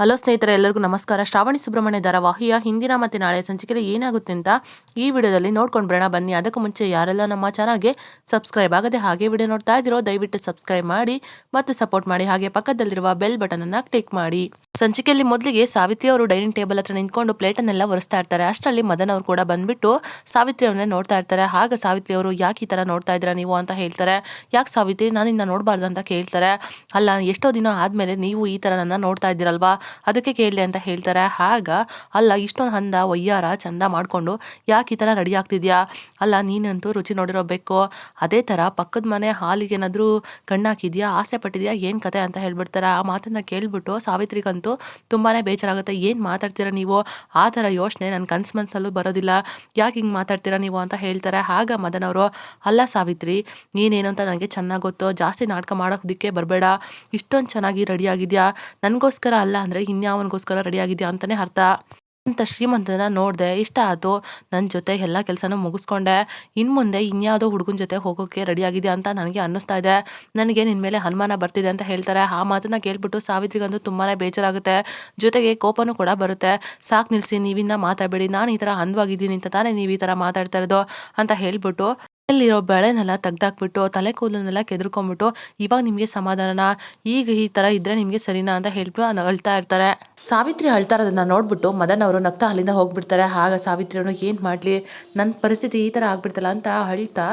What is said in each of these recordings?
Hello ಸ್ನೇಹಿತರೆ, ಎಲ್ಲರಿಗೂ ನಮಸ್ಕಾರ. ಶ್ರಾವಣಿ ಸುಬ್ರಹ್ಮಣ್ಯ ಧಾರಾವಾಹಿಯ ಹಿಂದಿನ ಮತ್ತು ನಾಳೆ ಸಂಚಿಕೆಯಲ್ಲಿ ಏನಾಗುತ್ತೆ ಅಂತ ಈ ವಿಡಿಯೋದಲ್ಲಿ ನೋಡ್ಕೊಂಡು ಬರೋಣ. ಬನ್ನಿ, ಅದಕ್ಕೂ ಮುಂಚೆ ಯಾರೆಲ್ಲ ನಮ್ಮ ಚಾನಲ್ಗೆ ಸಬ್ಸ್ಕ್ರೈಬ್ ಆಗದೆ ಹಾಗೆ ವಿಡಿಯೋ ನೋಡ್ತಾ ಇದ್ದೀರೋ, ದಯವಿಟ್ಟು ಸಬ್ಸ್ಕ್ರೈಬ್ ಮಾಡಿ ಮತ್ತು ಸಪೋರ್ಟ್ ಮಾಡಿ. ಹಾಗೆ ಪಕ್ಕದಲ್ಲಿರುವ ಬೆಲ್ ಬಟನ್ ಅನ್ನ ಕ್ಲಿಕ್ ಮಾಡಿ. ಸಂಚಿಕೆಯಲ್ಲಿ ಮೊದಲಿಗೆ ಸಾವಿತ್ರಿ ಅವರು ಡೈನಿಂಗ್ ಟೇಬಲ್ ಹತ್ರ ನಿಂತ್ಕೊಂಡು ಪ್ಲೇಟನ್ನೆಲ್ಲ ಒರೆಸ್ತಾ ಇರ್ತಾರೆ. ಅಷ್ಟರಲ್ಲಿ ಮದನ್ ಅವರು ಕೂಡ ಬಂದ್ಬಿಟ್ಟು ಸಾವಿತ್ರಿ ಅವನ್ನೇ ನೋಡ್ತಾ ಇರ್ತಾರೆ. ಆಗ ಸಾವಿತ್ರಿ ಅವರು ಯಾಕೆ ಈ ಥರ ನೋಡ್ತಾ ಇದ್ದೀರಾ ನೀವು ಅಂತ ಹೇಳ್ತಾರೆ. ಯಾಕೆ ಸಾವಿತ್ರಿ ನಾನು ಇನ್ನ ನೋಡಬಾರ್ದು ಅಂತ ಕೇಳ್ತಾರೆ. ಅಲ್ಲ, ಎಷ್ಟೋ ದಿನ ಆದಮೇಲೆ ನೀವು ಈ ಥರ ನನ್ನ ನೋಡ್ತಾ ಇದ್ದೀರಲ್ವಾ? ಅದಕ್ಕೆ ಕೇಳಿದೆ ಅಂತ ಹೇಳ್ತಾರೆ. ಆಗ ಅಲ್ಲ, ಇಷ್ಟೊಂದು ಹಂದ ಒಯ್ಯಾರ ಚಂದ ಮಾಡಿಕೊಂಡು ಯಾಕೆ ಈ ಥರ ರೆಡಿ ಆಗ್ತಿದ್ಯಾ? ಅಲ್ಲ, ನೀನಂತೂ ರುಚಿ ನೋಡಿರೋ ಬೇಕು. ಅದೇ ಥರ ಪಕ್ಕದ ಮನೆ ಹಾಲಿಗೆ ಏನಾದರೂ ಕಣ್ಣಾಕಿದ್ಯಾ? ಆಸೆ ಪಟ್ಟಿದ್ಯಾ? ಏನು ಕತೆ? ಅಂತ ಹೇಳ್ಬಿಡ್ತಾರೆ. ಆ ಮಾತನ್ನು ಕೇಳಿಬಿಟ್ಟು ಸಾವಿತ್ರಿಗಂತೂ ತುಂಬಾ ಬೇಜಾರಾಗುತ್ತೆ. ಏನು ಮಾತಾಡ್ತೀರಾ ನೀವು? ಆ ಥರ ಯೋಚನೆ ನನ್ನ ಕನ್ಸು ಮನಸ್ಸಲ್ಲೂ ಬರೋದಿಲ್ಲ. ಯಾಕೆ ಹಿಂಗೆ ಮಾತಾಡ್ತೀರಾ ನೀವು? ಅಂತ ಹೇಳ್ತಾರೆ. ಆಗ ಮದನವರು ಅಲ್ಲ ಸಾವಿತ್ರಿ, ನೀನೇನು ಅಂತ ನನಗೆ ಚೆನ್ನಾಗಿ ಗೊತ್ತು. ಜಾಸ್ತಿ ನಾಟಕ ಮಾಡೋದಕ್ಕೆ ಬರಬೇಡ. ಇಷ್ಟೊಂದು ಚೆನ್ನಾಗಿ ರೆಡಿ ಆಗಿದೆಯಾ? ನನಗೋಸ್ಕರ ಅಲ್ಲ ಅಂದರೆ ಇನ್ಯಾವನಿಗೋಸ್ಕರ ರೆಡಿ ಆಗಿದ್ಯಾ ಅಂತಲೇ ಅರ್ಥ. ಅಂತ ಶ್ರೀಮಂತನ ನೋಡಿದೆ ಇಷ್ಟ ಆಯಿತು. ನನ್ನ ಜೊತೆ ಎಲ್ಲ ಕೆಲಸನೂ ಮುಗಿಸ್ಕೊಂಡೆ. ಇನ್ನು ಮುಂದೆ ಇನ್ಯಾವುದೋ ಹುಡುಗನ ಜೊತೆ ಹೋಗೋಕ್ಕೆ ರೆಡಿ ಆಗಿದೆ ಅಂತ ನನಗೆ ಅನ್ನಿಸ್ತಾ ಇದೆ. ನನಗೆ ನಿನ್ನ ಮೇಲೆ ಅನುಮಾನ ಬರ್ತಿದೆ ಅಂತ ಹೇಳ್ತಾರೆ. ಆ ಮಾತನ್ನ ಕೇಳ್ಬಿಟ್ಟು ಸಾವಿತ್ರಿಗಂತೂ ತುಂಬಾ ಬೇಜಾರಾಗುತ್ತೆ. ಜೊತೆಗೆ ಕೋಪನೂ ಕೂಡ ಬರುತ್ತೆ. ಸಾಕು ನಿಲ್ಲಿಸಿ ನೀವಿನ್ನ ಮಾತಾಡಬೇಡಿ. ನಾನು ಈ ಥರ ಅಂದವಾಗಿದ್ದೀನಿ ಅಂತ ತಾನೇ ನೀವು ಈ ಥರ ಮಾತಾಡ್ತಾ ಇರೋದು ಅಂತ ಹೇಳ್ಬಿಟ್ಟು ಅಲ್ಲಿರೋ ಬೆಳೆನೆಲ್ಲ ತೆಗ್ದಾಕ್ಬಿಟ್ಟು ತಲೆ ಕೂದಲನ್ನೆಲ್ಲ ಕೆದ್ರುಕೊಂಡ್ಬಿಟ್ಟು ಇವಾಗ ನಿಮಗೆ ಸಮಾಧಾನನ? ಈಗ ಈ ಥರ ಇದ್ರೆ ನಿಮಗೆ ಸರಿನಾ ಅಂತ ಹೇಳ್ಬಿಟ್ಟು ಅಳ್ತಾ ಇರ್ತಾರೆ. ಸಾವಿತ್ರಿ ಅಳ್ತಾ ಇರೋದನ್ನ ನೋಡ್ಬಿಟ್ಟು ಮದನ್ ಅವರು ನಗ್ತಾ ಅಲ್ಲಿಂದ ಹೋಗ್ಬಿಡ್ತಾರೆ. ಆಗ ಸಾವಿತ್ರಿ ಅವನು ಏನು ಮಾಡಲಿ? ನನ್ನ ಪರಿಸ್ಥಿತಿ ಈ ಥರ ಆಗ್ಬಿಡ್ತಲ್ಲ ಅಂತ ಅಳ್ತಾ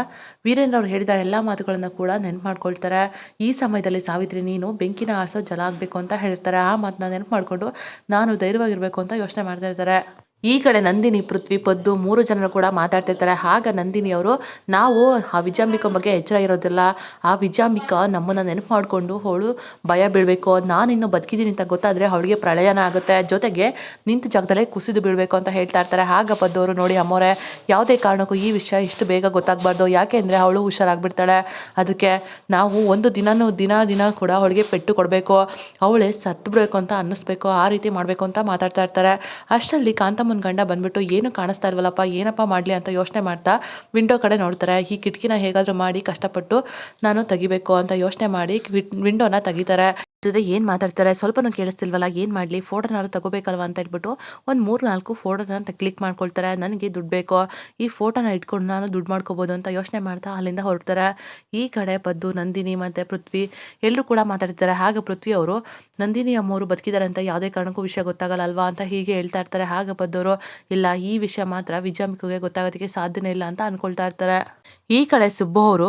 ವೀರೇಂದ್ರ ಅವ್ರು ಹೇಳಿದ ಎಲ್ಲ ಮಾತುಗಳನ್ನು ಕೂಡ ನೆನ್ಪು ಮಾಡ್ಕೊಳ್ತಾರೆ. ಈ ಸಮಯದಲ್ಲಿ ಸಾವಿತ್ರಿ, ನೀನು ಬೆಂಕಿನ ಆರಿಸೋ ಜಲ ಆಗಬೇಕು ಅಂತ ಹೇಳ್ತಾರೆ ಆ ಮಾತನ್ನ ನೆನ್ಪು ಮಾಡಿಕೊಂಡು ನಾನು ಧೈರ್ಯವಾಗಿರಬೇಕು ಅಂತ ಯೋಚನೆ ಮಾಡ್ತಾ ಇರ್ತಾರೆ. ಈ ಕಡೆ ನಂದಿನಿ, ಪೃಥ್ವಿ, ಪದ್ದು ಮೂರು ಜನರು ಕೂಡ ಮಾತಾಡ್ತಿರ್ತಾರೆ. ಆಗ ನಂದಿನಿ ಅವರು, ನಾವು ಆ ವಿಜಾಂಬಿಕಾ ಬಗ್ಗೆ ಎಚ್ಚರ ಇರೋದಿಲ್ಲ. ಆ ವಿಜಾಂಬಿಕಾ ನಮ್ಮನ್ನು ನೆನಪು ಮಾಡಿಕೊಂಡು ಅವಳು ಭಯ ಬೀಳಬೇಕು. ನಾನು ಇನ್ನು ಬದುಕಿದ್ದೀನಿ ಅಂತ ಗೊತ್ತಾದರೆ ಅವಳಿಗೆ ಪ್ರಳಯನ ಆಗುತ್ತೆ. ಜೊತೆಗೆ ನಿಂತ ಜಾಗದಲ್ಲೇ ಕುಸಿದು ಬೀಳಬೇಕು ಅಂತ ಹೇಳ್ತಾ ಇರ್ತಾರೆ. ಆಗ ಪದ್ದವರು ನೋಡಿ ಅಮ್ಮೋರೆ, ಯಾವುದೇ ಕಾರಣಕ್ಕೂ ಈ ವಿಷಯ ಇಷ್ಟು ಬೇಗ ಗೊತ್ತಾಗಬಾರ್ದು. ಯಾಕೆ ಅಂದರೆ ಅವಳು ಹುಷಾರಾಗ್ಬಿಡ್ತಾಳೆ. ಅದಕ್ಕೆ ನಾವು ಒಂದು ದಿನನೂ ದಿನ ದಿನ ಕೂಡ ಅವಳಿಗೆ ಪೆಟ್ಟು ಕೊಡಬೇಕು. ಅವಳೇ ಸತ್ತು ಬಿಡಬೇಕು ಅಂತ ಅನ್ನಿಸ್ಬೇಕು. ಆ ರೀತಿ ಮಾಡಬೇಕು ಅಂತ ಮಾತಾಡ್ತಾ ಇರ್ತಾರೆ. ಅಷ್ಟರಲ್ಲಿ ಕಾಂತಮ್ಮನ ಗಂಡ ಬಂದ್ಬಿಟ್ಟು ಏನು ಕಾಣಿಸ್ತಾ ಇಲ್ವಲ್ಲಪ್ಪ, ಏನಪ್ಪ ಮಾಡಲಿ ಅಂತ ಯೋಚನೆ ಮಾಡ್ತಾ ವಿಂಡೋ ಕಡೆ ನೋಡ್ತಾರೆ. ಈ ಕಿಟಕಿನ ಹೇಗಾದರೂ ಮಾಡಿ ಕಷ್ಟಪಟ್ಟು ನಾನು ತೆಗಿಬೇಕು ಅಂತ ಯೋಚನೆ ಮಾಡಿ ವಿಂಡೋನ ತೆಗಿತಾರೆ. ಜೊತೆ ಏನು ಮಾತಾಡ್ತಾರೆ? ಸ್ವಲ್ಪನೂ ಕೇಳಿಸ್ತಿಲ್ವಲ್ಲ, ಏನು ಮಾಡಲಿ? ಫೋಟೋನಾದ್ರು ತಗೋಬೇಕಲ್ವ ಅಂತ ಹೇಳ್ಬಿಟ್ಟು ಒಂದು ಮೂರು ನಾಲ್ಕು ಫೋಟೋನ ಅಂತ ಕ್ಲಿಕ್ ಮಾಡ್ಕೊಳ್ತಾರೆ. ನನಗೆ ದುಡ್ಡು ಬೇಕೋ? ಈ ಫೋಟೋನ ಇಟ್ಕೊಂಡು ನಾನು ದುಡ್ಡು ಮಾಡ್ಕೋಬೋದು ಅಂತ ಯೋಚನೆ ಮಾಡ್ತಾ ಅಲ್ಲಿಂದ ಹೊರಡ್ತಾರೆ. ಈ ಕಡೆ ಪದ್ದು ನಂದಿನಿ ಮತ್ತು ಪೃಥ್ವಿ ಎಲ್ಲರೂ ಕೂಡ ಮಾತಾಡ್ತಾರೆ ಹಾಗೆ ಪೃಥ್ವಿ ಅವರು, ನಂದಿನಿ ಅಮ್ಮವರು ಬದುಕಿದ್ದಾರೆ ಅಂತ ಯಾವುದೇ ಕಾರಣಕ್ಕೂ ವಿಷಯ ಗೊತ್ತಾಗಲ್ಲ ಅಲ್ವಾ ಅಂತ ಹೀಗೆ ಹೇಳ್ತಾ ಇರ್ತಾರೆ. ಹಾಗೆ ಪದ್ದವರು ಇಲ್ಲ, ಈ ವಿಷಯ ಮಾತ್ರ ವಿಜಾಂಬಿಕೆಗೆ ಗೊತ್ತಾಗೋದಕ್ಕೆ ಸಾಧ್ಯನೇ ಇಲ್ಲ ಅಂತ ಅಂದ್ಕೊಳ್ತಾ ಇರ್ತಾರೆ. ಈ ಕಡೆ ಸುಬ್ಬು ಅವರು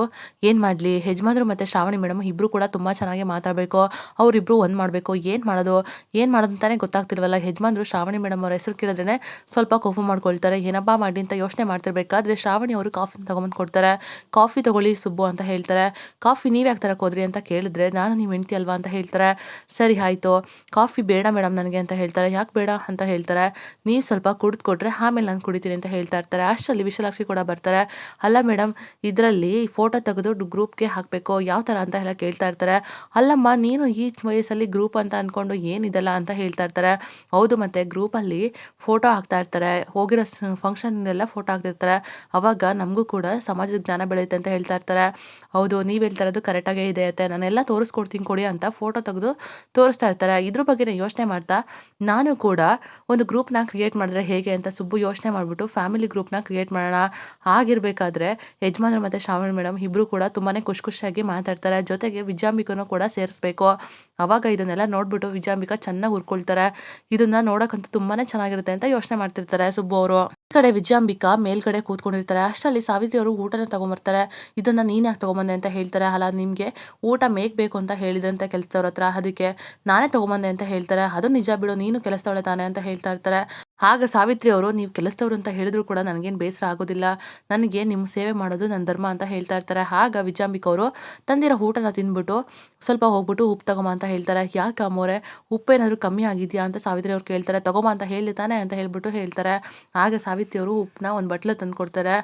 ಏನು ಮಾಡಲಿ, ಯಜಮಾನ್ರು ಮತ್ತು ಶ್ರಾವಣಿ ಮೇಡಮ್ ಇಬ್ಬರು ಕೂಡ ತುಂಬ ಚೆನ್ನಾಗಿ ಮಾತಾಡಬೇಕು. ಅವರಿಬ್ಬರು ಒಂದು ಮಾಡಬೇಕು, ಏನು ಮಾಡೋದು ಏನು ಮಾಡೋದು ಅಂತಾನೆ ಗೊತ್ತಾಗ್ತಿಲ್ವಲ್ಲ. ಯಜಮಾನ್ರು ಶ್ರಾವಣಿ ಮೇಡಮ್ ಅವ್ರ ಹೆಸರು ಕೇಳಿದ್ರೆ ಸ್ವಲ್ಪ ಕೋಪ ಮಾಡ್ಕೊಳ್ತಾರೆ. ಏನಪ್ಪ ಮಾಡಿ ಅಂತ ಯೋಚನೆ ಮಾಡ್ತಿರ್ಬೇಕಾದ್ರೆ ಶ್ರಾವಣಿ ಅವರು ಕಾಫಿ ತೊಗೊಂಬಂದು ಕೊಡ್ತಾರೆ. ಕಾಫಿ ತೊಗೊಳ್ಳಿ ಸುಬ್ಬು ಅಂತ ಹೇಳ್ತಾರೆ. ಕಾಫಿ ನೀವು ಯಾಕೆ ತರಕ್ಕೆ ಹೋದ್ರಿ ಅಂತ ಕೇಳಿದ್ರೆ, ನಾನು ನೀವು ಹೆಂಡ್ತಿ ಅಲ್ವಾ ಅಂತ ಹೇಳ್ತಾರೆ. ಸರಿ, ಆಯಿತು. ಕಾಫಿ ಬೇಡ ಮೇಡಮ್ ನನಗೆ ಅಂತ ಹೇಳ್ತಾರೆ. ಯಾಕೆ ಬೇಡ ಅಂತ ಹೇಳ್ತಾರೆ. ನೀವು ಸ್ವಲ್ಪ ಕುಡಿದು ಕೊಟ್ಟರೆ ಆಮೇಲೆ ನಾನು ಕುಡಿತೀನಿ ಅಂತ ಹೇಳ್ತಾ ಇರ್ತಾರೆ. ಅಷ್ಟರಲ್ಲಿ ವಿಶಾಲಾಕ್ಷಿ ಕೂಡ ಬರ್ತಾರೆ. ಅಲ್ಲ ಮೇಡಮ್ ಇದರಲ್ಲಿ ಫೋಟೋ ತೆಗೆದು ಗ್ರೂಪ್ಗೆ ಹಾಕಬೇಕು. ಯಾವ ಥರ ಅಂತ ಎಲ್ಲ ಕೇಳ್ತಾ ಇರ್ತಾರೆ. ಅಲ್ಲಮ್ಮ, ನೀನು ಈ ವಯಸ್ಸಲ್ಲಿ ಗ್ರೂಪ್ ಅಂತ ಅಂದ್ಕೊಂಡು ಏನಿದೆಲ್ಲ ಅಂತ ಹೇಳ್ತಾ ಇರ್ತಾರೆ. ಹೌದು ಮತ್ತು ಗ್ರೂಪಲ್ಲಿ ಫೋಟೋ ಹಾಕ್ತಾ ಇರ್ತಾರೆ. ಹೋಗಿರೋ ಫಂಕ್ಷನ್ನೆಲ್ಲ ಫೋಟೋ ಹಾಕ್ತಿರ್ತಾರೆ. ಅವಾಗ ನಮಗೂ ಕೂಡ ಸಮಾಜದ ಜ್ಞಾನ ಬೆಳೆಯುತ್ತೆ ಅಂತ ಹೇಳ್ತಾ ಇರ್ತಾರೆ. ಹೌದು, ನೀವು ಹೇಳ್ತಾ ಇರೋದು ಕರೆಕ್ಟಾಗೇ ಇದೆ ಅಂತ ನಾನೆಲ್ಲ ತೋರಿಸ್ಕೊಡ್ತೀನಿ ಕೊಡಿ ಅಂತ ಫೋಟೋ ತೆಗೆದು ತೋರಿಸ್ತಾ ಇರ್ತಾರೆ. ಇದ್ರ ಬಗ್ಗೆನೇ ಯೋಚನೆ ಮಾಡ್ತಾ ನಾನು ಕೂಡ ಒಂದು ಗ್ರೂಪ್ನ ಕ್ರಿಯೇಟ್ ಮಾಡಿದ್ರೆ ಹೇಗೆ ಅಂತ ಸುಬ್ಬು ಯೋಚನೆ ಮಾಡಿಬಿಟ್ಟು ಫ್ಯಾಮಿಲಿ ಗ್ರೂಪ್ನ ಕ್ರಿಯೇಟ್ ಮಾಡೋಣ. ಆಗಿರಬೇಕಾದ್ರೆ ಯಜಮಾನ್ರು ಮತ್ತು ಶ್ರಾವಣ ಮೇಡಮ್ ಇಬ್ಬರು ಕೂಡ ತುಂಬಾ ಖುಷಿ ಖುಷಿಯಾಗಿ ಮಾತಾಡ್ತಾರೆ. ಜೊತೆಗೆ ವಿಜಾಂಬಿಕನೂ ಕೂಡ ಸೇರಿಸ್ಬೇಕು. ಅವಾಗ ಇದನ್ನೆಲ್ಲ ನೋಡ್ಬಿಟ್ಟು ವಿಜಾಂಬಿಕಾ ಚೆನ್ನಾಗಿ ಉರ್ಕೊಳ್ತಾರೆ ಇದನ್ನ ನೋಡೋಕ್ಕಂತೂ ತುಂಬಾ ಚೆನ್ನಾಗಿರುತ್ತೆ ಅಂತ ಯೋಚನೆ ಮಾಡ್ತಿರ್ತಾರೆ ಸುಬ್ಬು ಅವರು. ಈ ಕಡೆ ವಿಜಯಾಂಬಿಕಾ ಮೇಲ್ಗಡೆ ಕೂತ್ಕೊಂಡಿರ್ತಾರೆ. ಅಷ್ಟರಲ್ಲಿ ಸಾವಿತ್ರಿ ಅವರು ಊಟನ ತಗೊಂಬರ್ತಾರೆ. ಇದನ್ನ ನೀನ್ ಯಾಕೆ ತಗೊಂಬಂದೆ ಅಂತ ಹೇಳ್ತಾರೆ. ಅಲ್ಲ, ನಿಮಗೆ ಊಟ ಮೇಕ್ ಬೇಕು ಅಂತ ಹೇಳಿದಂತ ಕೆಲಸದವ್ರ ಹತ್ರ. ಅದಕ್ಕೆ ನಾನೇ ತಗೊಂಬಂದೆ ಅಂತ ಹೇಳ್ತಾರೆ. ಅದು ನಿಜ ಬಿಡು, ನೀನು ಕೆಲಸದವಳೆ ತಾನೆ ಅಂತ ಹೇಳ್ತಾ ಇರ್ತಾರೆ. ಆಗ ಸಾವಿತ್ರಿ ಅವರು, ನೀವು ಕೆಲಸದವ್ರು ಅಂತ ಹೇಳಿದ್ರು ಕೂಡ ನನಗೇನು ಬೇಸರ ಆಗೋದಿಲ್ಲ. ನನಗೆ ನಿಮ್ಮ ಸೇವೆ ಮಾಡೋದು ನನ್ನ ಧರ್ಮ ಅಂತ ಹೇಳ್ತಾ ಇರ್ತಾರೆ. ಆಗ ವಿಜಾಂಬಿಕ ಅವರು, ತಂದಿರೋ ಊಟನ ತಿಂದ್ಬಿಟ್ಟು ಸ್ವಲ್ಪ ಹೋಗ್ಬಿಟ್ಟು ಉಪ್ಪು ತಗೊಂಬ ಅಂತ ಹೇಳ್ತಾರೆ ಯಾಕೆ ಅಮ್ಮೋರೆ ಉಪ್ಪು ಏನಾದರೂ ಕಮ್ಮಿ ಆಗಿದೆಯಾ? ಅಂತ ಸಾವಿತ್ರಿ ಅವ್ರು ಕೇಳ್ತಾರೆ, ತಗೊಂಬ ಅಂತ ಹೇಳಿ ತಾನೆ ಅಂತ ಹೇಳ್ಬಿಟ್ಟು ಹೇಳ್ತಾರೆ. ಆಗ ಸಾವಿತ್ರಿ ಅವರು ಉಪ್ಪನ್ನ ಒಂದು ಬಟ್ಲ ತಂದು ಕೊಡ್ತಾರೆ.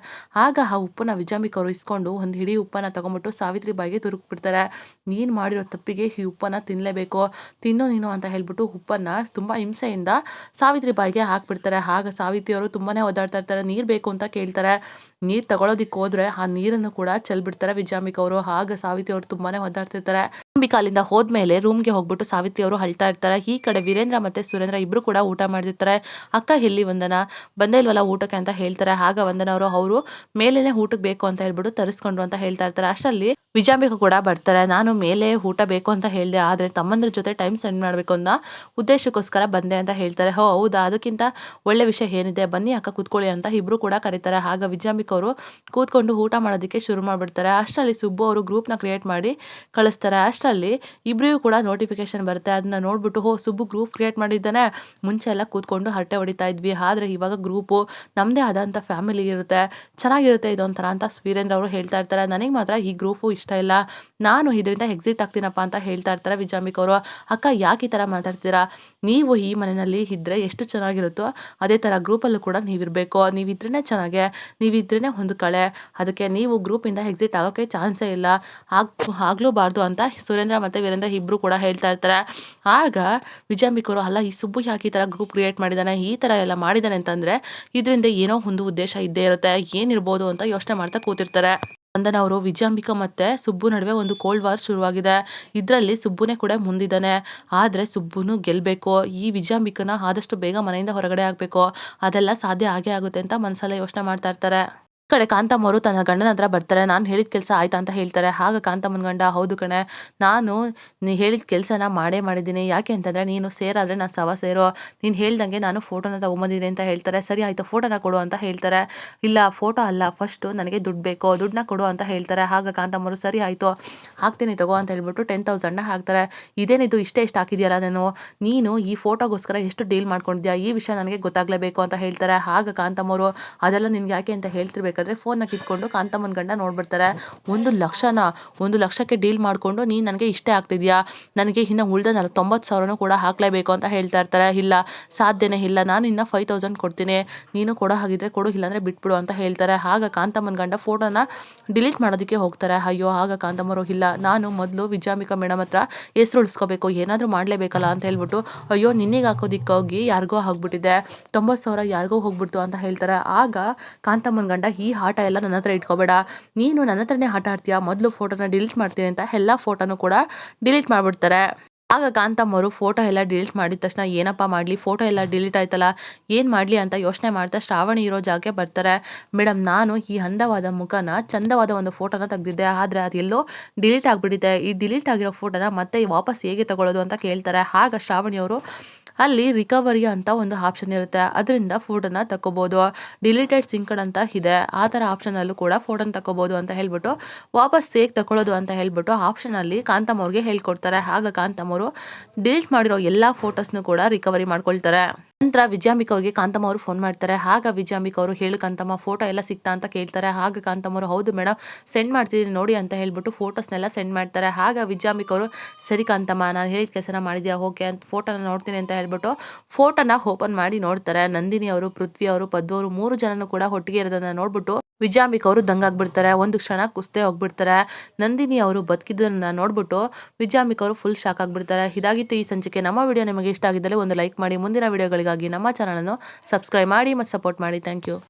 ಆಗ ಆ ಉಪ್ಪನ್ನ ವಿಜಾಂಬಿಕ್ ಅವರು ಇಸ್ಕೊಂಡು ಒಂದು ಹಿಡಿ ಉಪ್ಪನ್ನ ತಗೊಂಬಿಟ್ಟು ಸಾವಿತ್ರಿ ಬಾಯಿಗೆ ತುರುಕ್ಬಿಡ್ತಾರೆ. ನೀನು ಮಾಡಿರೋ ತಪ್ಪಿಗೆ ಈ ಉಪ್ಪನ್ನು ತಿನ್ನಲೇಬೇಕು ತಿನ್ನೋ ನೀನು ಅಂತ ಹೇಳ್ಬಿಟ್ಟು ಉಪ್ಪನ್ನು ತುಂಬ ಹಿಂಸೆಯಿಂದ ಸಾವಿತ್ರಿ ಬಾಯಿಗೆ ಹಾಕ್ಬಿಡ್ತಾರೆ. ಆಗ ಸಾವಿತ್ರಿ ಅವರು ತುಂಬಾ ಓದಾಡ್ತಾ ಇರ್ತಾರೆ, ನೀರು ಬೇಕು ಅಂತ ಕೇಳ್ತಾರೆ. ನೀರು ತಗೊಳೋದಿಕ್ಕೆ ಹೋದ್ರೆ ಆ ನೀರನ್ನು ಕೂಡ ಚೆಲ್ಬಿಡ್ತಾರೆ ವಿಜಾಂಬಿಕ್ ಅವರು. ಆಗ ಸಾವಿತ್ರಿ ಅವರು ತುಂಬಾ ಒದ್ದಾಡ್ತಿರ್ತಾರೆ ಅಂಬಿಕಾ ಅಲ್ಲಿಂದ ಹೋದ್ಮೇಲೆ ರೂಮ್ಗೆ ಹೋಗ್ಬಿಟ್ಟು ಸಾವಿತ್ರಿ ಅವರು ಅಳ್ತಾ ಇರ್ತಾರೆ. ಈ ಕಡೆ ವೀರೇಂದ್ರ ಮತ್ತೆ ಸುರೇಂದ್ರ ಇಬ್ರು ಕೂಡ ಊಟ ಮಾಡಿರ್ತಾರೆ ಅಕ್ಕ ಎಲ್ಲಿ ವಂದನ, ಬಂದೇ ಇಲ್ವಲ್ಲ ಊಟಕ್ಕೆ ಅಂತ ಹೇಳ್ತಾರೆ. ಆಗ ವಂದನ ಅವರು ಅವರು ಮೇಲೇನೆ ಊಟಕ್ಕೆ ಬೇಕು ಅಂತ ಹೇಳ್ಬಿಟ್ಟು ತರಿಸ್ಕೊಂಡ್ರು ಅಂತ ಹೇಳ್ತಾ ಇರ್ತಾರೆ. ಅಷ್ಟರಲ್ಲಿ ವಿಜಾಂಬಿಕಾ ಕೂಡ ಬರ್ತಾರೆ. ನಾನು ಮೇಲೆ ಊಟ ಬೇಕು ಅಂತ ಹೇಳಿದೆ, ಆದರೆ ತಮ್ಮಂದ್ರ ಜೊತೆ ಟೈಮ್ ಸ್ಪೆಂಡ್ ಮಾಡಬೇಕು ಅನ್ನೋ ಉದ್ದೇಶಕ್ಕೋಸ್ಕರ ಬಂದೆ ಅಂತ ಹೇಳ್ತಾರೆ. ಹೋ, ಹೌದಾ? ಅದಕ್ಕಿಂತ ಒಳ್ಳೆ ವಿಷಯ ಏನಿದೆ? ಬನ್ನಿ ಅಕ್ಕ ಕೂತ್ಕೊಳ್ಳಿ ಅಂತ ಇಬ್ಬರು ಕೂಡ ಕರೀತಾರೆ. ಆಗ ವಿಜಾಂಬಿಕ ಅವರು ಕೂತ್ಕೊಂಡು ಊಟ ಮಾಡೋದಕ್ಕೆ ಶುರು ಮಾಡಿಬಿಡ್ತಾರೆ. ಅಷ್ಟರಲ್ಲಿ ಸುಬ್ಬು ಅವರು ಗ್ರೂಪ್ನ ಕ್ರಿಯೇಟ್ ಮಾಡಿ ಕಳಿಸ್ತಾರೆ. ಅಷ್ಟರಲ್ಲಿ ಇಬ್ಬರಿಗೂ ಕೂಡ ನೋಟಿಫಿಕೇಶನ್ ಬರುತ್ತೆ. ಅದನ್ನ ನೋಡ್ಬಿಟ್ಟು, ಹೋ, ಸುಬ್ಬು ಗ್ರೂಪ್ ಕ್ರಿಯೇಟ್ ಮಾಡಿದ್ದಾನೆ. ಮುಂಚೆ ಎಲ್ಲ ಕೂತ್ಕೊಂಡು ಹರಟೆ ಹೊಡಿತಾ ಇದ್ವಿ. ಆದರೆ ಇವಾಗ ಗ್ರೂಪು ನಮ್ಮದೇ ಆದಂಥ ಫ್ಯಾಮಿಲಿ ಇರುತ್ತೆ. ಚೆನ್ನಾಗಿರುತ್ತೆ ಇದೊಂಥರ ಅಂತ ವೀರೇಂದ್ರ ಅವರು ಹೇಳ್ತಾ ಇರ್ತಾರೆ. ನನಗೆ ಮಾತ್ರ ಈ ಗ್ರೂಪು ಇಷ್ಟ ಇಲ್ಲ. ನಾನು ಇದರಿಂದ ಎಕ್ಸಿಟ್ ಆಗ್ತೀನಪ್ಪ ಅಂತ ಹೇಳ್ತಾ ಇರ್ತಾರೆ ವಿಜಾಮಿಕ್ ಅವರು. ಅಕ್ಕ, ಯಾಕೆ ಈ ಥರ ಮಾತಾಡ್ತೀರಾ? ನೀವು ಈ ಮನೆಯಲ್ಲಿ ಇದ್ದರೆ ಎಷ್ಟು ಚೆನ್ನಾಗಿರುತ್ತೋ ಅದೇ ಥರ ಗ್ರೂಪಲ್ಲೂ ಕೂಡ ನೀವಿರಬೇಕು ನೀವಿದ್ರೇ ಚೆನ್ನಾಗೆ. ನೀವಿದ್ರೇ ಒಂದು ಕಳೆ. ಅದಕ್ಕೆ ನೀವು ಗ್ರೂಪಿಂದ ಎಕ್ಸಿಟ್ ಆಗೋಕ್ಕೆ ಚಾನ್ಸೇ ಇಲ್ಲ. ಆಗ, ಆಗಲೂಬಾರ್ದು ಅಂತ ಸುರೇಂದ್ರ ಮತ್ತು ವೀರೇಂದ್ರ ಇಬ್ಬರು ಕೂಡ ಹೇಳ್ತಾ ಇರ್ತಾರೆ. ಆಗ ವಿಜಾಂಬಿಕರು ಅಲ್ಲ, ಈ ಸುಬ್ಬು ಯಾಕೆ ಈ ಥರ ಗ್ರೂಪ್ ಕ್ರಿಯೇಟ್ ಮಾಡಿದ್ದಾನೆ ಈ ಥರ ಎಲ್ಲ ಮಾಡಿದ್ದಾನೆ ಅಂತಂದರೆ ಇದರಿಂದ ಏನೋ ಒಂದು ಉದ್ದೇಶ ಇದ್ದೇ ಇರುತ್ತೆ. ಏನಿರ್ಬೋದು ಅಂತ ಯೋಚನೆ ಮಾಡ್ತಾ ಕೂತಿರ್ತಾರೆ. ಅಂದನ ಅವರು ವಿಜಯಾಂಬಿಕ ಮತ್ತೆ ಸುಬ್ಬು ನಡುವೆ ಒಂದು ಕೋಲ್ಡ್ ವಾರ್ ಶುರುವಾಗಿದೆ. ಇದರಲ್ಲಿ ಸುಬ್ಬುನೇ ಕೂಡ ಮುಂದಿದ್ದಾನೆ. ಆದರೆ ಸುಬ್ಬುನು ಗೆಲ್ಲಬೇಕು ಈ ವಿಜಯಾಂಬಿಕನ ಆದಷ್ಟು ಬೇಗ ಮನೆಯಿಂದ ಹೊರಗಡೆ ಆಗಬೇಕು. ಅದೆಲ್ಲ ಸಾಧ್ಯ ಆಗೇ ಆಗುತ್ತೆ ಅಂತ ಮನಸ್ಸಲ್ಲೇ ಯೋಚನೆ ಮಾಡ್ತಾ ಇರ್ತಾರೆ. ಕಡೆ ಕಾಂತಮ್ಮ ತನ್ನ ಗಂಡನ ಹತ್ರ ಬರ್ತಾರೆ, ನಾನು ಹೇಳಿದ ಕೆಲಸ ಆಯ್ತಾ ಅಂತ ಹೇಳ್ತಾರೆ. ಆಗ ಕಾಂತಮ್ಮನ ಗಂಡ, ಹೌದು ಕಣೆ, ನಾನು ನೀ ಹೇಳಿದ ಕೆಲಸನ ಮಾಡೇ ಮಾಡಿದ್ದೀನಿ. ಯಾಕೆ ಅಂತಂದರೆ ನೀನು ಸೇರಾದರೆ ನಾನು ಸವ ಸೇರೋ. ನೀನು ಹೇಳ್ದಂಗೆ ನಾನು ಫೋಟೋನ ತೊಗೊಂಬಂದಿದ್ದೀನಿ ಅಂತ ಹೇಳ್ತಾರೆ. ಸರಿ ಆಯಿತು, ಫೋಟೋನ ಕೊಡು ಅಂತ ಹೇಳ್ತಾರೆ. ಇಲ್ಲ, ಫೋಟೋ ಅಲ್ಲ, ಫಸ್ಟು ನನಗೆ ದುಡ್ಡು ಬೇಕು, ದುಡ್ಡನ್ನ ಕೊಡು ಅಂತ ಹೇಳ್ತಾರೆ. ಆಗ ಕಾಂತಮ್ಮರು ಸರಿ ಆಯಿತು, ಹಾಕ್ತೀನಿ ತಗೋ ಅಂತ ಹೇಳ್ಬಿಟ್ಟು ಟೆನ್ ತೌಸಂಡ್ನ ಹಾಕ್ತಾರೆ. ಇದೇನಿದು ಇಷ್ಟೇ ಇಷ್ಟು ಹಾಕಿದ್ಯಲ್ಲ ನಾನು? ನೀನು ಈ ಫೋಟೋಗೋಸ್ಕರ ಎಷ್ಟು ಡೀಲ್ ಮಾಡ್ಕೊಂಡಿದ್ಯಾ? ಈ ವಿಷಯ ನನಗೆ ಗೊತ್ತಾಗಲೇಬೇಕು ಅಂತ ಹೇಳ್ತಾರೆ. ಆಗ ಕಾಂತಮ್ಮರು ಅದೆಲ್ಲ ನಿನ್ಗೆ ಯಾಕೆ ಅಂತ ಹೇಳ್ತಿರ್ಬೇಕಾದ್ರೆ ಫೋನ್ನ ಕಿತ್ಕೊಂಡು ಕಾಂತಮ್ಮನ ಗಂಡ ನೋಡ್ಬಿಡ್ತಾರೆ. ಒಂದು ಲಕ್ಷನ, ಒಂದು ಲಕ್ಷಕ್ಕೆ ಡೀಲ್ ಮಾಡಿಕೊಂಡು ನೀನು ನನಗೆ ಇಷ್ಟೇ ಆಗ್ತಿದ್ಯಾ? ನನಗೆ ಇನ್ನು ಉಳ್ದ ನಾನು ತೊಂಬತ್ತು ಸಾವಿರನೂ ಕೂಡ ಹಾಕಲೇಬೇಕು ಅಂತ ಹೇಳ್ತಾ ಇರ್ತಾರೆ. ಇಲ್ಲ, ಸಾಧ್ಯನೇ ಇಲ್ಲ. ನಾನು ಇನ್ನು ಫೈವ್ ತೌಸಂಡ್ ಕೊಡ್ತೀನಿ. ನೀನು ಕೊಡೋ ಹಾಗಿದ್ರೆ ಕೊಡು, ಇಲ್ಲಾಂದರೆ ಬಿಟ್ಬಿಡು ಅಂತ ಹೇಳ್ತಾರೆ. ಆಗ ಕಾಂತಮ್ಮನ ಗಂಡ ಫೋಟೋನ ಡಿಲೀಟ್ ಮಾಡೋದಕ್ಕೆ ಹೋಗ್ತಾರೆ. ಅಯ್ಯೋ, ಆಗ ಕಾಂತಮ್ಮರು, ಇಲ್ಲ, ನಾನು ಮೊದಲು ವಿಜಾಮಿಕ ಮೇಡಮ್ ಹತ್ರ ಹೆಸರು ಉಳಿಸ್ಕೋಬೇಕು. ಏನಾದರೂ ಮಾಡಲೇಬೇಕಲ್ಲ ಅಂತ ಹೇಳ್ಬಿಟ್ಟು, ಅಯ್ಯೋ, ನಿನ್ನಿಗೆ ಹಾಕೋದಿಕ್ಕೆ ಹೋಗಿ ಯಾರಿಗೋ ಆಗ್ಬಿಟ್ಟಿದೆ ತೊಂಬತ್ತು ಸಾವಿರ ಯಾರಿಗೋ ಹೋಗ್ಬಿಡ್ತು ಅಂತ ಹೇಳ್ತಾರೆ. ಆಗ ಕಾಂತಮ್ಮನ ಗಂಡ ಆಟ ಎಲ್ಲ ನನ್ನ ಹತ್ರ ಇಟ್ಕೋಬೇಡ. ನೀನು ನನ್ನ ಹತ್ರನೇ ಆಟ ಆಡ್ತೀಯಾ? ಮೊದಲು ಫೋಟೋನ ಡಿಲೀಟ್ ಮಾಡ್ತೀನಿ ಅಂತ ಎಲ್ಲ ಫೋಟೋನು ಕೂಡ ಡಿಲೀಟ್ ಮಾಡಿಬಿಡ್ತಾರೆ. ಆಗ ಕಾಂತಮ್ಮವರು ಫೋಟೋ ಎಲ್ಲ ಡಿಲೀಟ್ ಮಾಡಿದ ತಕ್ಷಣ ಏನಪ್ಪ ಮಾಡಲಿ? ಫೋಟೋ ಎಲ್ಲ ಡಿಲೀಟ್ ಆಯ್ತಲ್ಲ, ಏನು ಮಾಡಲಿ ಅಂತ ಯೋಚನೆ ಮಾಡ್ತಾ ಶ್ರಾವಣಿ ಇರೋ ಜಾಗಕ್ಕೆ ಬರ್ತಾರೆ. ಮೇಡಮ್ ನಾನು ಈ ಅಂದವಾದ ಮುಖನ ಚಂದವಾದ ಒಂದು ಫೋಟೋನ ತೆಗೆದಿದ್ದೆ. ಆದರೆ ಅದು ಎಲ್ಲೋ ಡಿಲೀಟ್ ಆಗಿಬಿಟ್ಟಿದೆ. ಈ ಡಿಲೀಟ್ ಆಗಿರೋ ಫೋಟೋನ ಮತ್ತೆ ವಾಪಸ್ ಹೇಗೆ ತಗೊಳ್ಳೋದು ಅಂತ ಕೇಳ್ತಾರೆ. ಆಗ ಶ್ರಾವಣಿಯವರು ಅಲ್ಲಿ ರಿಕವರಿ ಅಂತ ಒಂದು ಆಪ್ಷನ್ ಇರುತ್ತೆ. ಅದರಿಂದ ಫೋಟೋನ ತಗೋಬೋದು ಡಿಲೀಟೆಡ್ ಸಿಂಕಡ್ ಅಂತ ಇದೆ. ಆ ಥರ ಆಪ್ಷನಲ್ಲೂ ಕೂಡ ಫೋಟೋನ ತಗೋಬೋದು ಅಂತ ಹೇಳ್ಬಿಟ್ಟು, ವಾಪಸ್ ಹೇಗೆ ತಗೊಳ್ಳೋದು ಅಂತ ಹೇಳ್ಬಿಟ್ಟು ಆಪ್ಷನಲ್ಲಿ ಕಾಂತಮ್ಮವ್ರಿಗೆ ಹೇಳ್ಕೊಡ್ತಾರೆ. ಆಗ ಕಾಂತಮ್ಮವರು ಡಿಲೀಟ್ ಮಾಡಿರೋ ಎಲ್ಲ ಫೋಟೋಸ್ನು ಕೂಡ ರಿಕವರಿ ಮಾಡ್ಕೊಳ್ತಾರೆ. ನಂತರ ವಿಜಯಾಂಬಿಕ ಅವರಿಗೆ ಕಾಂತಮ್ಮ ಅವರು ಫೋನ್ ಮಾಡ್ತಾರೆ. ಹಾಗ ವಿಜಯಾಂಬಿಕ ಅವರು ಹೇಳು, ಕಾಂತಮ್ಮ ಫೋಟೋ ಎಲ್ಲ ಸಿಗ್ತಾ ಅಂತ ಕೇಳ್ತಾರೆ. ಹಾಗ ಕಾಂತಮ್ಮ ಹೌದು ಮೇಡಮ್ ಸೆಂಡ್ ಮಾಡ್ತಿದ್ದೀನಿ ನೋಡಿ ಅಂತ ಹೇಳ್ಬಿಟ್ಟು ಫೋಟೋಸ್ನೆಲ್ಲ ಸೆಂಡ್ ಮಾಡ್ತಾರೆ. ಹಾಗ ವಿಜಯಾಂಬಿಕ ಅವರು, ಸರಿ ಕಾಂತಮ್ಮ, ನಾನು ಹೇಳಿದ ಕೆಲಸನ ಮಾಡಿದ್ಯಾ? ಓಕೆ ಅಂತ ಫೋಟೋನ ನೋಡ್ತೀನಿ ಅಂತ ಹೇಳ್ಬಿಟ್ಟು ಫೋಟೋನ ಓಪನ್ ಮಾಡಿ ನೋಡ್ತಾರೆ. ನಂದಿನಿ ಅವರು, ಪೃಥ್ವಿ ಅವರು ಪದ್ಮ ಅವರು ಮೂರು ಜನನು ಕೂಡ ಒಟ್ಟಿಗೆ ಇರೋದನ್ನ ನೋಡ್ಬಿಟ್ಟು ವಿಜಯಾಂಬಿಕ ಅವರು ದಂಗಾಗ್ಬಿಡ್ತಾರೆ ಒಂದು ಕ್ಷಣ ಕುಸ್ತೆ ಹೋಗ್ಬಿಡ್ತಾರೆ. ನಂದಿನಿ ಅವರು ಬದುಕಿದ್ದನ್ನ ನೋಡ್ಬಿಟ್ಟು ವಿಜಯಾಂಬಿಕ ಅವರು ಫುಲ್ ಶಾಕ್ ಆಗ್ಬಿಡ್ತಾರೆ. ಇದಾಗಿತ್ತು ಈ ಸಂಚಿಕೆ. ನಮ್ಮ ವಿಡಿಯೋ ನಿಮಗೆ ಇಷ್ಟ ಆಗಿದ್ದಲ್ಲಿ ಒಂದು ಲೈಕ್ ಮಾಡಿ. ಮುಂದಿನ ವಿಡಿಯೋಗಳಿಗಾಗಿ ನಮ್ಮ ಚಾನಲನ್ನು ಸಬ್ಸ್ಕ್ರೈಬ್ ಮಾಡಿ ಮತ್ತು ಸಪೋರ್ಟ್ ಮಾಡಿ. Thank you.